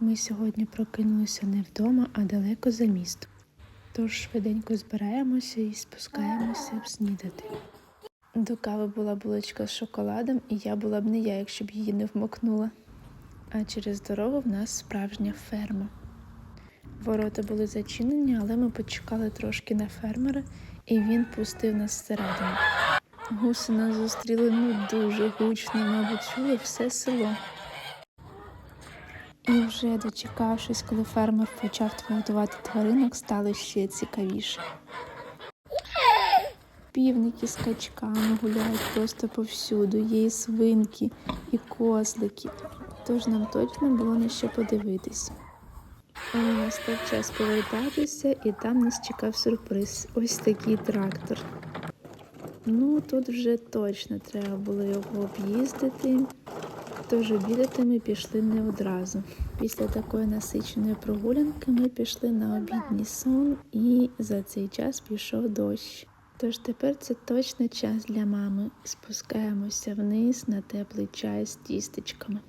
Ми сьогодні прокинулися не вдома, а далеко за містом. Тож швиденько збираємося і спускаємося снідати. До кави була булочка з шоколадом, і я була б не я, якщо б її не вмокнула. А через дорогу в нас справжня ферма. Ворота були зачинені, але ми почекали трошки на фермера, і він пустив нас всередину. Гуси нас зустріли ну дуже гучно, мабуть, чули все село. І вже дочекавшись, коли фермер почав годувати тваринок, стало ще цікавіше. Півники з качками гуляють просто повсюду, є і свинки, і козлики. Тож нам точно було на що подивитись. Але настав час повертатися, і там нас чекав сюрприз. Ось такий трактор. Ну, тут вже точно треба було його об'їздити. Тож обідати ми пішли не одразу. Після такої насиченої прогулянки ми пішли на обідній сон, і за цей час пішов дощ. Тож тепер це точно час для мами. Спускаємося вниз на теплий чай з тістечками.